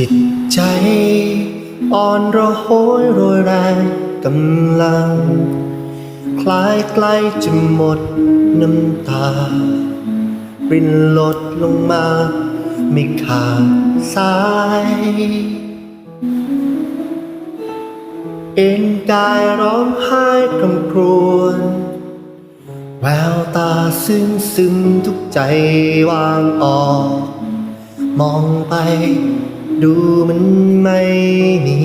จิตใจอ่อนระโหยโรยแรงกำลัง คล้ายใกล้จะหมดน้ำตา รินหลดลงมา ไม่ขาดสาย เอ็นกายร้องไห้กำครวญแววตาซึ้งซึมทุกใจวางออก มองไป ดูมันไม่มี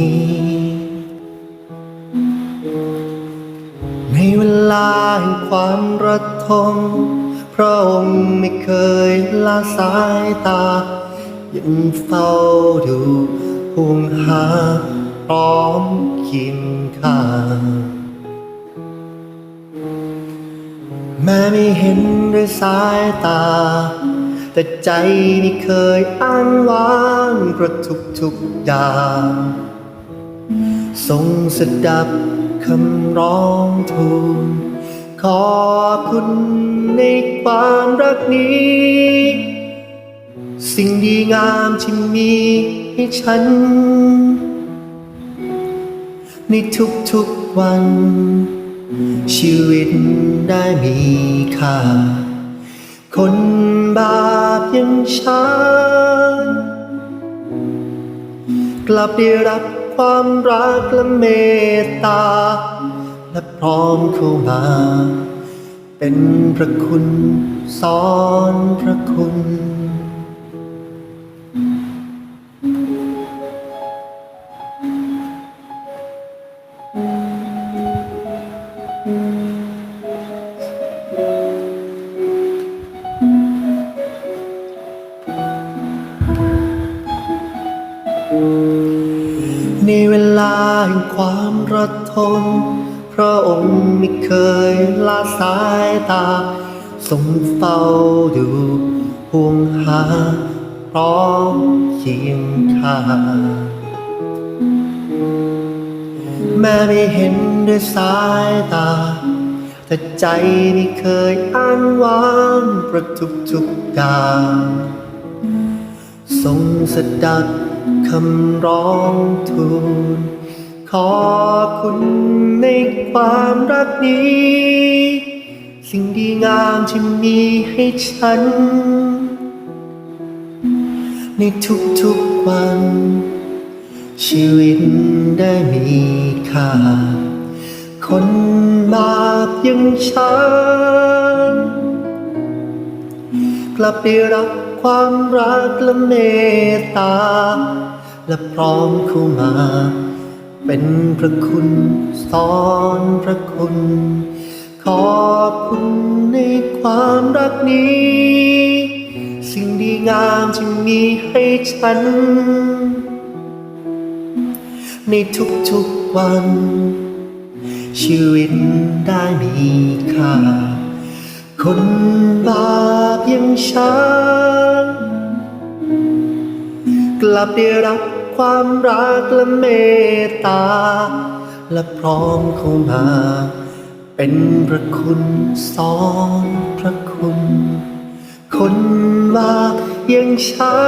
ในเวลาแห่งความระทมพระองค์ไม่เคยละสายตา ยังเฝ้าดูห่วงหาพร้อมเคียงข้าแม้ไม่เห็นด้วยสายตา แต่ใจนี่เคยอ้างว้างกระทุกทุกๆอย่างทรงสดับคำร้องทูลขอคุณในความรักนี้ สิ่งดีงามที่มีให้ฉัน ในทุกๆวัน ชีวิตได้มีค่าคนบา อยังฉัน กลับได้รับความรักและเมตตา และพร้อมเข้ามา เป็นพระคุณสอนพระคุณ ในเวลาแห่งความระทมพระองค์ไม่เคยละสายตาทรงเฝ้าดูห่วงหาพร้อมเคียงข้างแม้ไม่เห็นด้วยสายตา แต่ใจไม่เคยอ้างว้างประทุกทุกๆอย่างทรงสดับ คำร้องทูล ขอคุณในความรักนี้ สิ่งดีงามที่มีให้ฉัน ในทุกๆวัน ชีวิตได้มีค่า คนบาปอยังฉัน กลับได้รับความรักและเมตตา และพร้อมเข้ามา เป็นพระคุณสอนพระคุณ ขอบคุณในความรักนี้ สิ่งดีงามที่มีให้ฉัน ในทุกๆวัน ชีวิตได้มีค่า คนบาปอยังฉันกลับได้รับ ความรักและเมตตา และพร้อมเข้ามา เป็นพระคุณสอนพระคุณ คนบาอยังฉั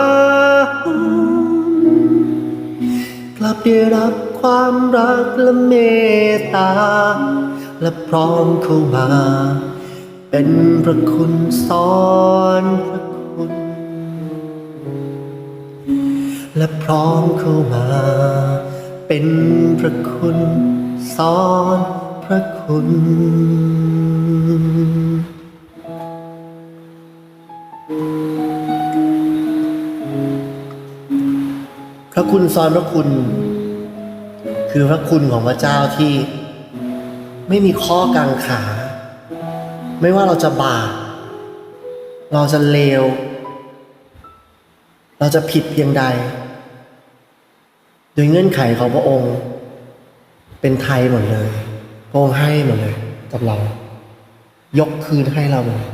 นกลับได้รับความรักและเมตตา และพร้อมเข้ามา เป็นพระคุณสอนพระคุณ และพร้อมเข้ามา เป็นพระคุณสอนพระคุณพระคุณสอนพระคุณ คือพระคุณของพระเจ้าที่ไม่มีข้อกังขา ไม่ว่าเราจะบาปเราจะเลว เราจะผิดเพียงใด โดยเงื่อนไขของพระองค์ เป็นไทยหมดเลย พระองค์ให้หมดเลย กับเรา ยกคืนให้เราหมดเลย